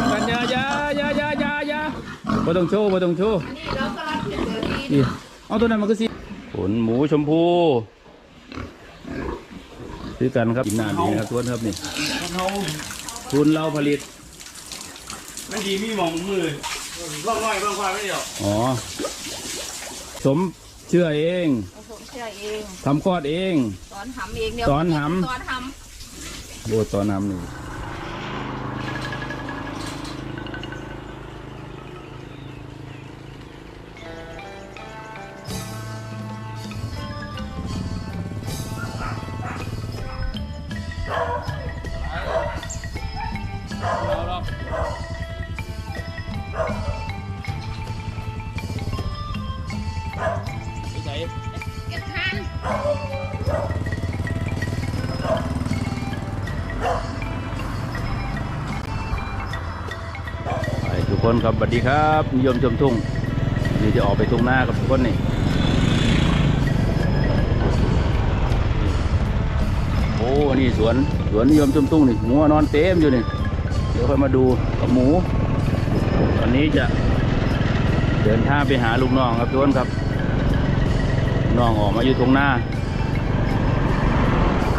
มกันอยาอยาอยาอยาอยาอยาบ่ต้องโชว์บ่ต้องโชว์อันนี้เราก็รับผิดเดี๋ยวนี้นี่เอาตัวนั้นมันก็สิขนหมูชมพูซื้อกันครับกินนานดีนะครับทวนครับนี่เขาทุนเราผลิตไม่ดีมีหมองมือร่องน้อยร่องควายไม่เดียวอ๋อสมเชื่อเองผสมเชื่อเองทำคลอดเองสอนทำเองเดี๋ยวสอนทำสอนทโบตอนน้ำนี่ ไปทุกครับสวัสดีครับนิยมชมทุ่งนี่จะออกไปทุ่งหน้ากับทุกคนนี่โอ้นี่สวนสวนนิยมชมทุ่งนี่หมูนอนเต็มอยู่นี่เดี๋ยวค่อยมาดูกับหมูวันนี้จะเดินทางไปหาลูกน้องครับทุกคนครับน้องออกมาอยู่ทุ่งหน้า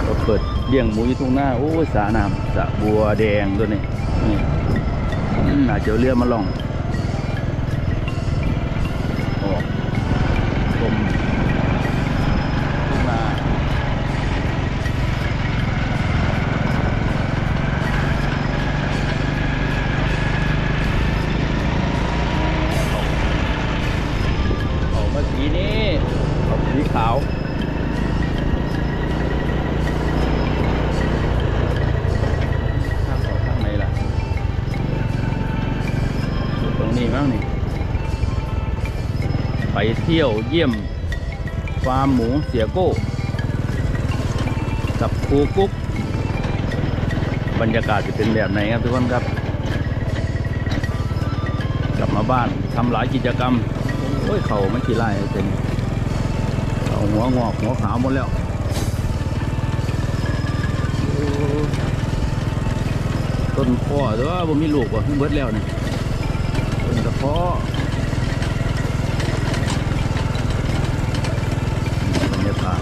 ก็เปิดเลี้ยงหมูอยู่ทุ่งหน้าโอ้สระน้ำสะบัวแดงตัวนี้นี่ อืมน่าจะเอาเรือมาล่อง ที่ยวเยี่ยมฟาร์มหมูเสียโก้ กับครูกุ๊ก บรรยากาศจะเป็นแบบไหนครับทุกคนครับ กลับมาบ้านทำหลายกิจกรรม โอ้ยเขาไม่กี่ไร่เป็นเขาหัวงอกหัวขาวหมดแล้วต้นข้อแต่ว่าผมมีลูกว่ะเบิดแล้วเนี่ยเป็นกระเพาะบรรยากาศ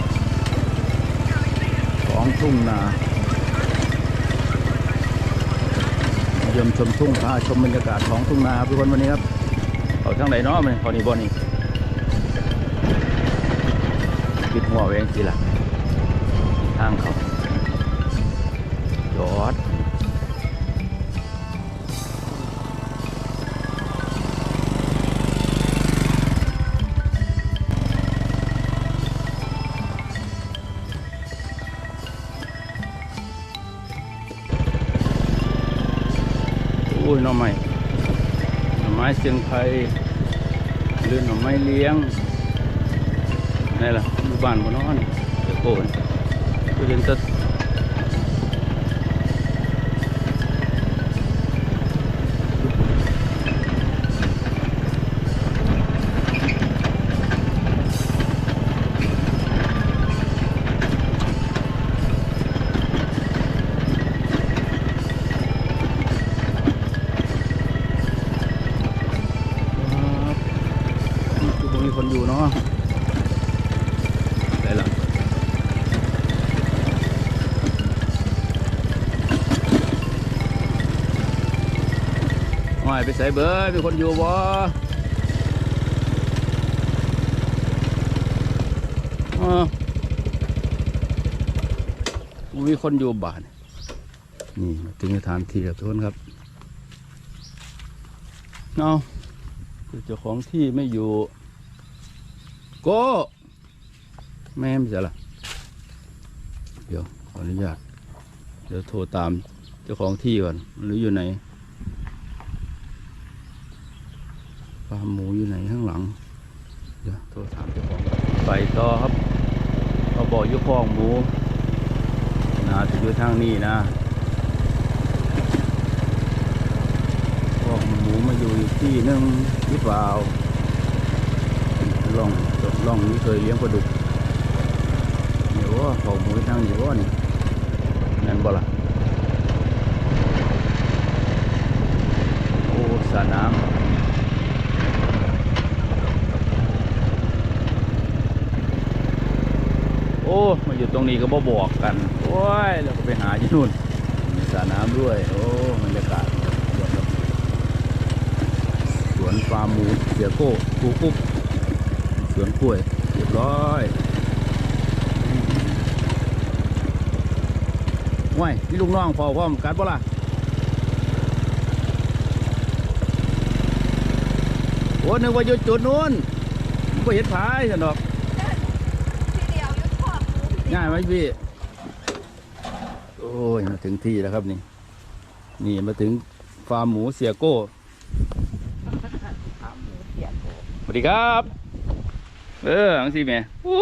ข องทุ่งนาเยี่ยมชมทุ่งพาชมบรรยากาศของทุ่งนาครับทุกคนวันนี้ครับเขาทางไหนเนาะมันเขานี่บ่นี่ปิดหัวไว้เองสิล่ะทางเขาจอด ชียงไทยหรือหน่อไม้เลี้ยงนี่แหละอยู่บ้านบนนอนเดี๋ยวโกนก็เรียนจะ ว่ายไปใส่เบิร์มีคนอยู่บ่มีคนอยู่บ้านนี่ถึงสถานที่แล้วทุกคนครับเอาเจ้าของที่ไม่อยู่โก้แม่ไม่ใช่ละเดี๋ยวขออนุญาตเดี๋ยวโทรตามเจ้าของที่ก่อนหรืออยู่ไหนาร์มหมูอยู่ไหนข้างหลัง เดี๋ยวโทรถามเจ้าของก่อนไปต่อครับเขาบอกอยุคองหมูนะจะอยู่ทางนี้นะคอกหมูมาอยู่อีกที่นึงหรือเปล่าล่องล่องนี้เคยเลี้ยงปลาดุกเดี๋ยวว่าเขาหมูทางอยู่ว่านี่นั่นบ่ล่ะสระน้ำ อ้มาอยู่ตรงนี้ก็บ่บอกกันโอ้ยเราก็ไปหาที่นู่นมีสระน้ำด้วย โอ้บรรยากาศสวยครับสวนฟาร์มหมูเสียโก้ปูกุ๊กสวนกล้วยเรียบร้อยว้ยนี่ลูกน้องพอพร้อมกันบ่ล่ะโอ้นึกว่าอยู่จุดนู้นไม่เห็นผายฉันดอก ที่เดียวยุดพ่อหมูที่เดียว ง่ายไหมพี่ โอ้ยมาถึงที่แล้วครับนี่ นี่มาถึงฟาร์มหมูเสียโก้ขาหมูเปียกโกสวัสดีครับ เอออังสิแม่อู้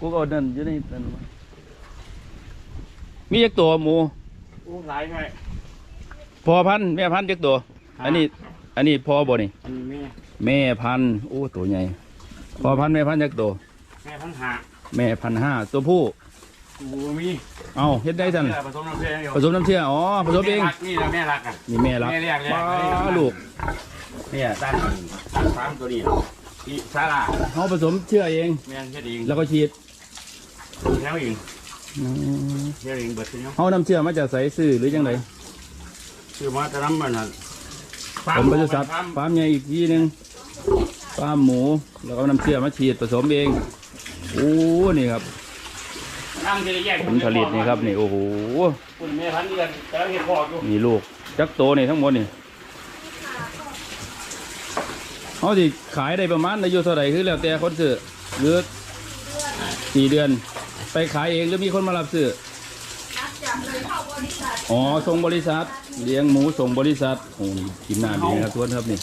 กูก็เอานั่นอยู่ในนั่นมามีจักตัวหมูโอ้หลายไงพอพันธุ์แม่พันธุ์จักตัว อันนี้ อันนี้พอบ่นี่อันนี้แม่แม่พันธุ์โอ้ตัวใหญ่พอพันธุ์แม่พันธุ์จักตัวแม่พันหา แม่พันธุ์ห้าตัวผู้ กูมีเอาเฮ็ดได้สันผสมน้ำเชื่อมเดียวผสมน้ำเชื่ออ๋อผสมเองนี่แหละแม่รักอะนี่แม่รักแม่เรียกเลยป้าลูกเนี่ยด้านด้านสามตัวนี้อีซาลาเขาผสมเชื่อเองแม่แค่ดีแล้วก็ฉีดแค่เองแค่เองเบิดทีเนี้ยเขานำเชื่อมาจากใส่ซื้อหรือยังไงคือมาจะน้ำมันอะผมบริษัทฟาร์มใหญ่อีกทีหนึงฟาร์มหมูแล้วก็นำเชื่อมาฉีดผสมเอง โอ้นี่ครับตั้งที่ได้แยกผลผลิตนี่ครับนี่โอ้โหคุณแม่พันเดือนแต่เห็นพอกอยู่นี่ลูกจักโตนี่ทั้งหมดนี่เขาสิขายได้ประมาณอายุเท่าไหร่คือแล้วแต่คนซื้อหรือสี่เดือน ไปขายเองหรือมีคนมารับซื้อนัดจับเลยเข้าบริษัทอ๋อส่งบริษัท เลี้ยงหมูส่งบริษัทโอ้นี่กินน้ำดีนะครับทุกคนครับนี่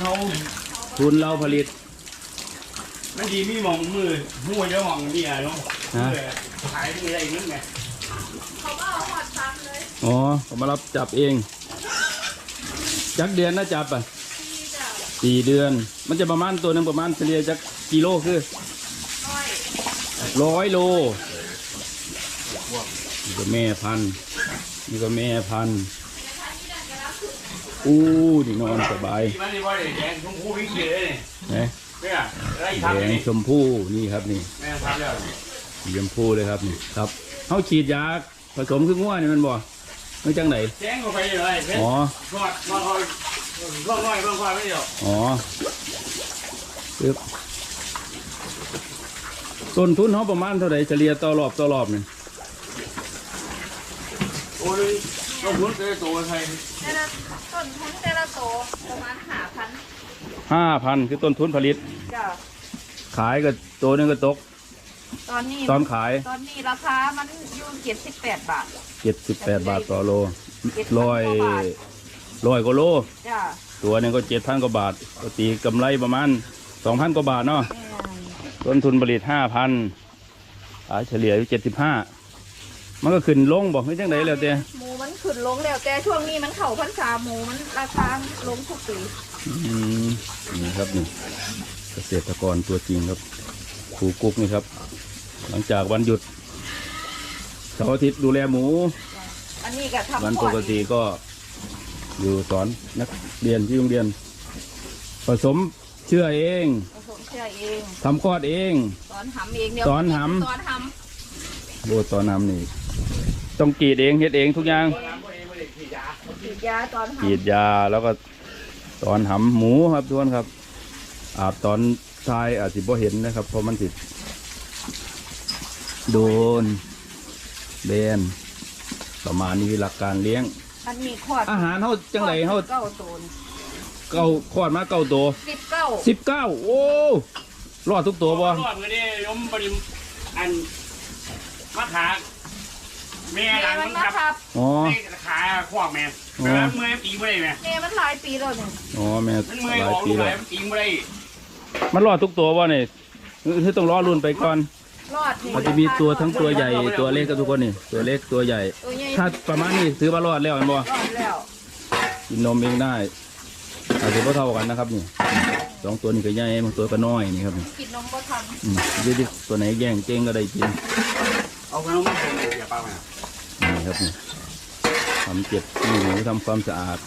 เขาทุนเราผลิต ไม่ดีมีมองมือหัวเยอะมองนี่อะเนาะฮะขายมืออะไรนึงไงเขาก็เอาหอดซ้ำเลยอ๋อผมมารับจับเอง จักเดือนนะจับอะที่จะสี่เดือน มันจะประมาณตัวหนึงประมาณเฉลี่ยจักกิโลคือน้อยร้อยโลนี่ก็แม่พันธุ์นี่ก็แม่พันธุ์อู้นี่นอนสบายมันนี่ว่าแดงชมพูวิ่งเลยนะเนี่ย เนี่ยอะไรแดทำงนี่ชมพู่นี่ครับนี่แม่ทำแล้วสีชมพู่เลยครับนี่ครับเขาฉีดยาผสมคือง่วนี่มันบ่ไม่จังไหนแจ้งเข้าไปเลยเพชรอ๋อรอดรอดรอดรอดน้อยรอดควายไม่เดียวอ๋อปึ๊บต้นทุนเขาประมาณเท่าไหร่เฉลี่ยต่อรอบต่อรอบนี่โอ้ยลงทุนเจอตัวใครแต่ละต้นทุนแต่ละโตประมาณห้าพัน ห้าพันคือต้นทุนผลิต จ้ะขายก็ตัวหนึงก็ตก ตอนนี้ตอนขาย ตอนนี้ราคามันอยู่เจ็ดสิบแปดบาท เจ็ดสิบแปดบาทต่อโล7,000ร้อยกว่าบาท ร้อยกว่าโล จ้ะตัวหนึงก็เจ็ดพันกว่าบาทก็ตีกำไรประมาณสองพันกว่าบาทเนาะ แม่นต้นทุนผลิตห้าพันขายเฉลี่ยอยู่เจ็ดสิบห้า มันก็ขึ้นลงบอกไม่จังไดแล้วแต่หมูมันขึ้นลงแล้วแต่ช่วงนี้มันเข่าพันษาหมูมันราคาลงทุกปี อืมนี่ครับนี่เกษตรกรตัวจริงครับครูกุ๊กนี่ครับ หลังจากวันหยุดเสาร์อาทิตย์ดูแลหมู อันนี้ก็ทำวันก่ปอนกติก็อยู่สอนนักเรียนที่โรงเรียน ผสมเชื่อเองผมเชื่อเองทำคลอดเอง สอนทำเองเดี๋ยวสอนหำสอนทโบตอนนำนี่ ต้องกรีดเองเฮ็ดเองทุกอย่างำฉีดยาตอนกรีดทำยาแล้วก็ ตอนหำหมูครับทุกคนครับ อาบตอนทรายอาจสิบ่เห็นนะครับ เพราะมันสิโดนเบนประมาณนี้หลักการเลี้ยงอันนี้ขวดอาหารเฮาจังไดเฮาเก้าโตนเก้าคลอดมาเก้าตัวสิบเก้าสิบเก้าโอ้รอดทุกตัวบ่รอดมือนี่ยมบริมอันมะขา แม่หลังมัมันนมาขับครับอ๋อขาขวบแม่แล้วมือตีไม่ได้แม่เมมันหลายปีแล้วเนี่ยอ๋อแม่มันมือหลาอยอกปีลูกไหลแล้วมันตีไม่ได้มันรอดทุกตัวบ่เนี่ยคือต้องรอรุ่นไปก่อน รอดนี่มันจะมีตัวทั้งตัวใหญ่ตัวเล็กกับทุกคนนี่ตัวเล็กตัวใหญ่ ตัวใหญ่ถ้าประมาณนี้ถือว่ารอดแล้วเห็นบ่รอดแล้วกินนมเองได้อาจจะบ่เท่ากันนะครับนี่สองตัวนี้ก็ใหญ่บางตัวก็น้อยนี่ครับนี่กินนมก็ทันอืมเดี๋ยวๆตัวไหนแย่งเก่งก็ได้กินเอาขนมมาส่งเลยอย่าป้าแม่ นี่ครับนี่ทำเก็บขี้หมูทำความสะอาด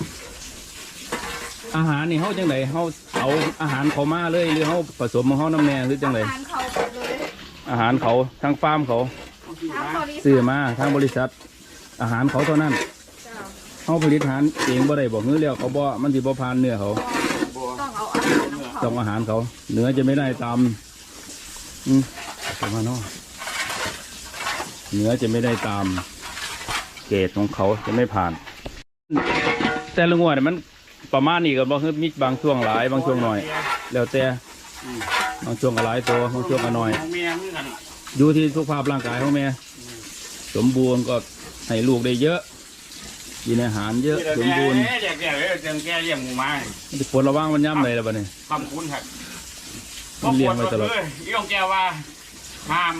อาหารนี่เฮาจังไดเฮาเอาอาหารเขามาเลยหรือเฮาผสมของเฮาน้ำแน่หรือจังไดอาหารเขาหมดเลยอาหารเขาทางฟาร์มเขาทางบริษัทซื้อมาทางบริษัท อาหารเขาเท่านั้นเจ้าเฮาผลิตอาหารเองบ่ได้บอกเนื้อแล้วเขาบ่มันสิบ่ผ่านเนื้อเขาต้องเอาอาหารของเขาต้องอาหารเขาเนื้อจะไม่ได้ตามอืมประมาณนั้นเนื้อจะไม่ได้ตาม เกรดของเขาจะไม่ผ่าน แต่ละงวดเนี่ยมันประมาณนี้ก็บ่คือมีบางช่วงหลายบางช่วงน้อย แล้วแต่บางช่วงก็หลายตัวบางช่วงก็น้อยของแม่เหมือนกันอยู่ที่สุขภาพร่างกายของแม่สมบูรณ์ก็ให้ลูกได้เยอะกินอาหารเยอะสมบูรณ์เรียกแก่เลยเจียงแก่เลี้ยงหมูมาปวดระวังมันย่ำเลยแล้วบัดนี้คำคุ้นครับมันเลี้ยงไว้ตลอดเยี่องแกว่าห้าม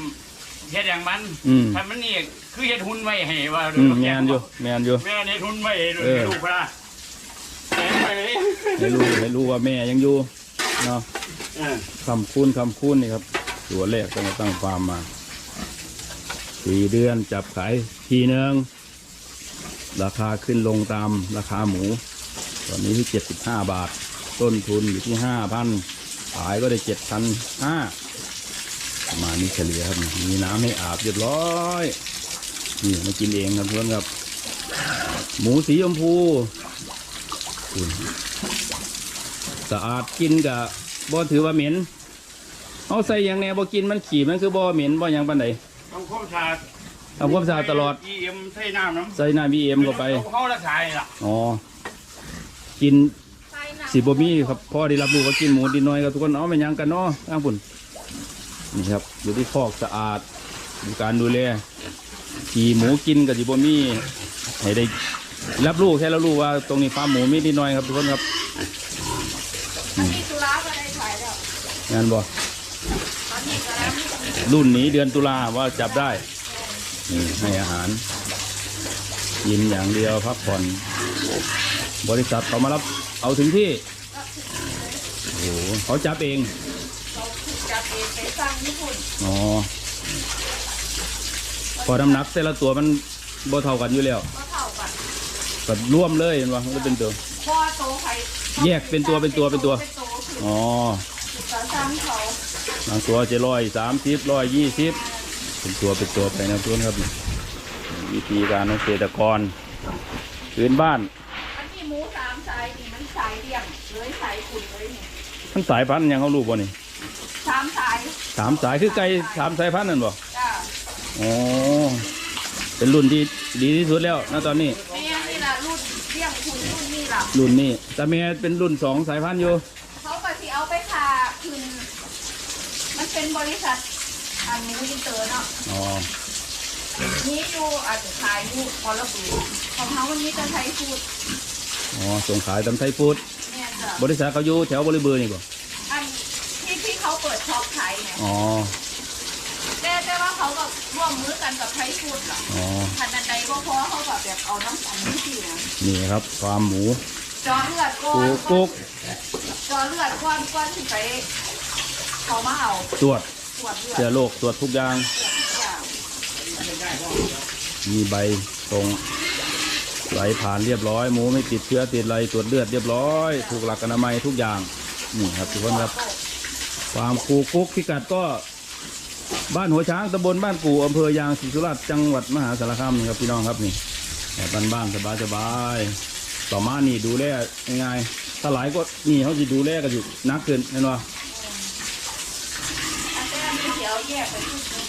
เฮ็ดอย่างมันอืม ถ้ามันนี่คือเฮ็ดหุ้นไว้ให้ว่าอืมแมนอยู่แมนอยู่ แม่เฮ็ดหุ้นไว้ให้เออ ลูกพระแม่ไปเลยให้รู้ให้รู้ว่าแม่ยังอยู่เนาะเออคำคูณคำคูณนี่ครับ ตัวแรกตั้งแต่ตั้งฟาร์มมาสี่เดือนจับขายทีหนึ่งราคาขึ้นลงตามราคาหมู ตอนนี้ที่เจ็ดสิบห้าบาท ต้นทุนอยู่ที่ห้าพันขายก็ได้เจ็ดพันห้า ประมาณนี้เฉลี่ยครับ มีน้ำให้อาบเรียบร้อยนี่มากินเองครับเพื่อนครับ หมูสีชมพูคุณสะอาดกินกับบ่ถือว่าเหม็นเอาใส่อย่างแน่บ่กินมันขี่มันคือบ่เหม็นบ่หยังปานใดต้องความสะอาดทำความสะอาดตลอดอีเอ็มใส่น้ำน้ำใส่น้ำบีเอ็มเข้าไปเขาละขายล่ะอ๋อกินใส่น้ำสิบ่มีครับพ่อได้รับรู้ว่ากินหมูดินน้อยกับทุกคนเอาไปหยังกันเนาะทางพุ่น นี่ครับอยู่ที่คอกสะอาดมีการดูแลขี่หมูกินกับสิบ่มีให้ได้รับรู้แค่รับรู้ว่าตรงนี้ฟาร์มหมูมีดินน้อยครับทุกคนครับตอนนี้ตุลาก็ได้ขายแล้วงานบ่ตอนนี้ก็แล้วนี่รุ่นนี้เดือนตุลาว่าจับได้นี่ให้อาหารกินอย่างเดียวพักผ่อน บริษัทเขามารับเอาถึงที่โอ้โหเขาจับเอง เราจับเองไปสร้างญี่ปุ่น อ๋อ พอน้ำหนักแต่ละตัวมันบ่เท่ากันอยู่แล้วก็เท่ากันก็ร่วมเลยเห็นว่ามันก็เป็นตัว พอโตไข่แยกเป็นตัวเป็นตัวเป็นตัว เป็นตัวคืออ๋อสร้างเขาบางตัวจะร้อยสามสิบร้อยยี่สิบเป็นตัวเป็นตัวไปนะทุกคนครับวิธีการของเกษตรกรพื้นบ้าน อันนี้หมูสามสายนี่มันสายเลี้ยงเลยสายขุนเลยนี่ มันสายพันธุ์หยังเขารู้บ่นี่สาม สายสามสายคือไก่สามสายพันธุ์นั่นบ่จ้าอ๋อเป็นรุ่นที่ดีที่สุดแล้วนะตอนนี้ แม่นี่ล่ะรุ่นเลี้ยงขุนรุ่นนี่ล่ะรุ่นนี้แต่แม่เป็นรุ่นสองสายพันธุ์อยู่ เขาก็สิเอาไปผ่าคืนมันเป็นบริษัท อันนี้อินเตอร์เนาะอ๋อนี่อยู่อาจจะขายอยู่พอละบูของเขาวันนี้จะใช้สูตรอ๋อส่งขายตำไทยฟู้ดเนี่ยจ้ะบริษัทเขาอยู่แถวบริเบือนี่บ่ อันที่ที่เขาเปิดช็อปขายเนี่ย อ๋อ แต่แต่ว่าเขาแบบร่วมมือกันกับไทยฟูดล่ะอ๋อขนาดใดก็พอเขาแบบแบบเอาน้ำตาลนี่สินะนี่ครับฟาร์มหมูจอเลือดก้อปูนกุ๊กจอเลือดก้อนก้อนที่ไปเขามาเอาตรวจตรวจเลือดเชื้อโรคตรวจทุกอย่าง ทุกอย่างมีใบตรงไหลผ่านเรียบร้อย หมูไม่ติดเชื้อติดอะไรตรวจเลือดเรียบร้อย ถูกหลักอนามัยทุกอย่าง นี่ครับทุกคนครับ ฟาร์มปูกุ๊กพิกัดก็บ้านหัวช้างตำบลบ้านกู่อำเภอยางศรีสุราษฎร์จังหวัดมหาสารคามนี่ครับพี่น้องครับนี่แบบบ้านๆสบายๆต่อมานี่ดูแลง่ายๆถ้าหลายก็นี่เขาจะดูแลกันอยู่นักเกินเห็นป่อันแต่อันนี้เดี๋ยวแยกไปทุก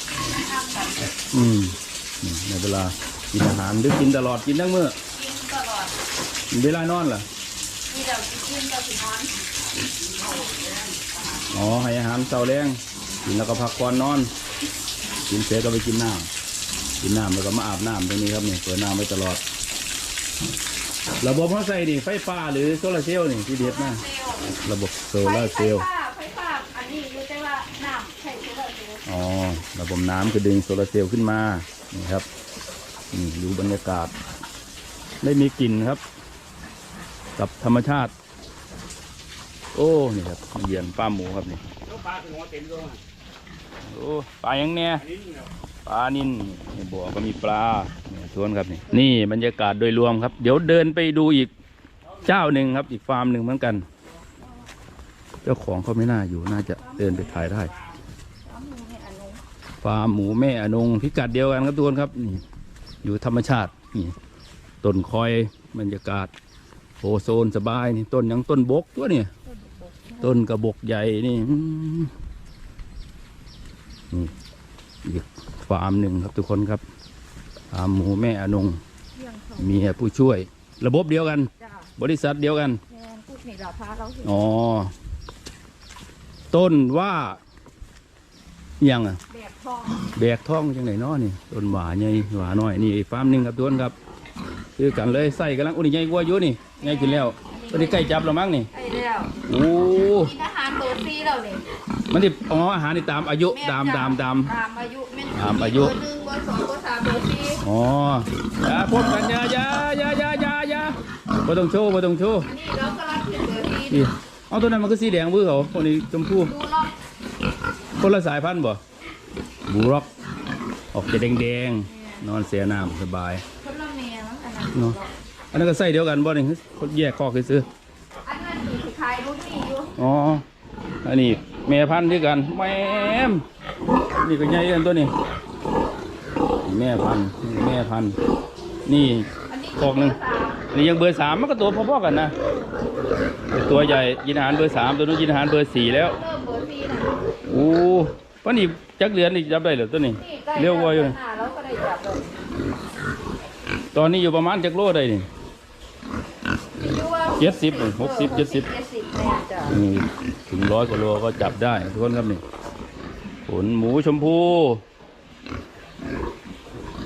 ทำกันอืมนี่ในเวลากินอาหารหรือกินตลอดกินทั้งมื้อกินตลอดเวลานอนล่ะมีเดี๋ยวกินก็สินอน อ๋อให้อาหารเช้าแรงกินแล้วก็พักก่อนนอน กินเสร็จก็ไปกินน้ำกินน้ำแล้วก็มาอาบน้ำตรงนี้ครับนี่เปิดน้ำไว้ตลอด ระบบเขาใส่นี่ไฟฟ้าหรือโซลาร์เซลล์นี่ที่เด็ดมากเซลล์ระบบโซลาร์เซลล์ไฟฟ้าไฟฟ้าอันนี้อยู่แต่ว่าน้ำใช้โซลาร์เซลล์อ๋อระบบน้ำคือดึงโซลาร์เซลล์ขึ้นมานี่ครับนี่ดูบรรยากาศไม่มีกลิ่นครับ กับธรรมชาติ โอ้นี่ครับเยียนป้าหมูครับนี่ปลาถึงหัวเต็มด้วยโอ้ปลายังเนี่ยอันนี้เนี่ยปลานินนี่บ่อก็มีปลาชวนครับนี่นี่บรรยากาศโดยรวมครับ เดี๋ยวเดินไปดูอีกเจ้าหนึ่งครับ อีกฟาร์มหนึ่งเหมือนกัน เจ้าของเขาไม่น่าอยู่น่าจะเดินไปถ่ายได้น้ำมูเนี่ยอันนู้นฟาร์มหมูแม่อนงพิกัดเดียวกันครับทุกคนครับนี่อยู่ธรรมชาตินี่ต้นคอยบรรยากาศโอโซนสบายนี่ต้นยังต้นบกตัวเนี่ย ต้นกระบกใหญ่นี่อืมนี่อีกฟาร์มหนึ่งครับทุกคนครับฟาร์มหมูแม่อนงเที่ยงสองเมียผู้ช่วย ระบบเดียวกันจ้าบริษัทเดียวกันแทนพูดนี่เราพาเราเห็นอ๋อ ต้นว่าอิหยังอะแบบทองแบกท้องจังไหนน้อนี่ต้นหวาใหญ่หวาน้อยนี่ฟาร์มหนึ่งครับทุกคนครับ คือกันเลยใส่กำลังอุ้ยใหญ่กว่าอยู่นี่ใหญ่ขึ้นแล้ว ตอนนี้ใกล้จับแล้วมั้งนี่ ไอ้แล้วโอ้ กินอาหารเบอร์ซีแล้วเนี่ยมันติอ๋ออาหารนี่ตามอายุตามตามตาม ตามอายุแม่นตามอายุ เบอร์หนึ่งเบอร์สองเบอร์สามเบอร์สี่อ๋ออย่าพบกันอย่าอย่าอย่าอย่าอย่าอย่าบ่ต้องโชว์บ่ต้องโชว์นี่เรากำลังขึ้นเบอร์สี่นี่เอาตัวนั้นมันก็สีแดงมือเขาคนนี้ชมพูดูรอบคนละสายพันธุ์บ่บูร็อกออกจะแดงๆนอนเสียน้ำสบายคนละแม่มั้งอันนั้นเนาะ อันนั้นก็ใส่เดียวกันบ่นี่คนแยกคอกซื้ออันนั้นมีขายรุ่นนี้อยู่ๆอ๋ออันนี้แม่พันธุ์ด้วยกันแม่มนี่ก็ใหญ่กันตัวนี้ แม่พันธุ์นี่แม่พันธุ์นี่อันนี้คอกหนึ่งเบร์สามอันนี้ยังเบอร์สามมันก็ตัวพอๆกันนะแต่ตัวใหญ่ยินอาหารเบอร์สามตัวนู้นยินอาหารเบอร์สี่แล้วเริ่มเบอร์สี่นะโอ้ปานนี้จักเดือนนี่จับได้เหรอตัวนี้นี่ใกล้เร็วกว่าอยู่หน้าเราก็ได้จับเลยตอนนี้อยู่ประมาณจักโลได้นี่อยู่ว่า เจ็ดสิบหกสิบเจ็ดสิบนี่ถึงร้อยกว่าโลก็จับได้ทุกคนครับนี่ผลหมูชมพู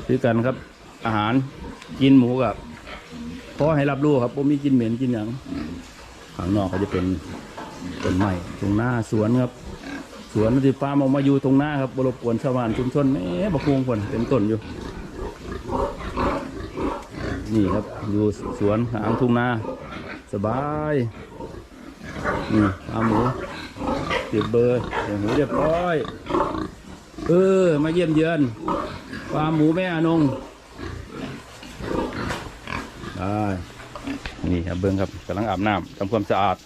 คือกันครับ อาหารกินหมูกับพอให้รับรู้ครับผมมีกินเหม็นกินอย่างข้างนอกก็จะเป็นต้นไม้ตรงหน้าสวนครับ สวนที่ฟามออกมาอยู่ตรงหน้าครับบรบกวนชาวบ้านชุมชนแม่บกฮวงคนเป็นต้นอยู่ นี่ครับอยู่สวนหางทุ่งนา สบายนี่ฟาหมูเก็บเบอร์เก็บหมูเรียบร้อยเออมาเยี่ยมเยือนฟาร์มหมูแม่อนงได้นี่ครับเบิ้งครับกำลังอาบน้ำทำความสะอาด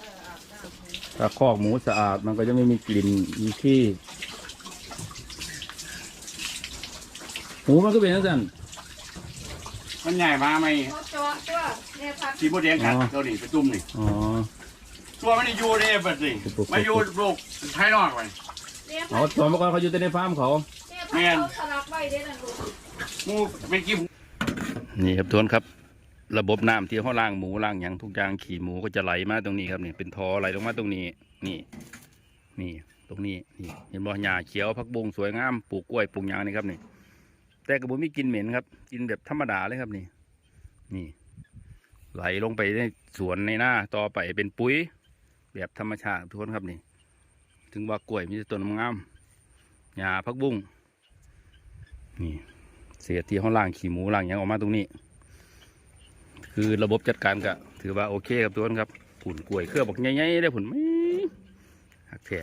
ถ้าคอกหมูสะอาดมันก็จะไม่มีกลิ่นมีขี้หมูมันก็เป็นอย่างนั้น มันใหญ่มาไหมเขาจอตัวเนี่ยพัดสีโบแดงกัดอ๋อตัวนี้ไปตุ้มนี่อ๋อตัวมันนี่อยู่ในแบบนี้ปุ๊บๆๆมาอยู่โลกภายนอกไปเนี่ยอ๋อตอนเมื่อก่อนเขาอยู่แต่ในฟาร์มเขา เนี่ยพัดเขาสลักไว้เด้นั่นลูกหมูเป็นกี่ นี่ครับทุกคนครับ ระบบน้ำที่เขาล่างหมูล่างอย่างทุกอย่างขี่หมูก็จะไหลมาตรงนี้ครับนี่เป็นท่อไหลลงมาตรงนี้ นี่ นี่ ตรงนี้นี่เห็นบ่หญ้าเขียวผักบุ้งสวยงามปลูกกล้วยปลูกหยางนี่ครับนี่ แต่กระบุมีกินเหม็นครับ กินแบบธรรมดาเลยครับนี่ นี่ ไหลลงไปในสวนในหน้าต่อไปเป็นปุ๋ย แบบธรรมชาติทุกคนครับนี่ ถึงว่ากล้วยมีต่ต้นงามหญ้าผักบุ้งนี่เสียที่เขาล่างขี่หมูล่างหยังออกมาตรงนี้ คือระบบจัดการก็ถือว่าโอเคครับทุกคนครับผุ่นกล้วยเครือบอกใหญ่ๆได้ผุ่นไม่หักแท้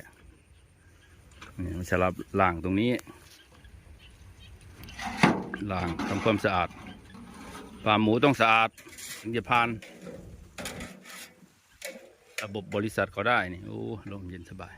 นี่มันสลับล่างตรงนี้ ล่างทำความสะอาดฟาร์มหมูต้องสะอาดถึงจะผ่าน ระบบบริษัทเขาได้นี่โอ้ลมเย็นสบาย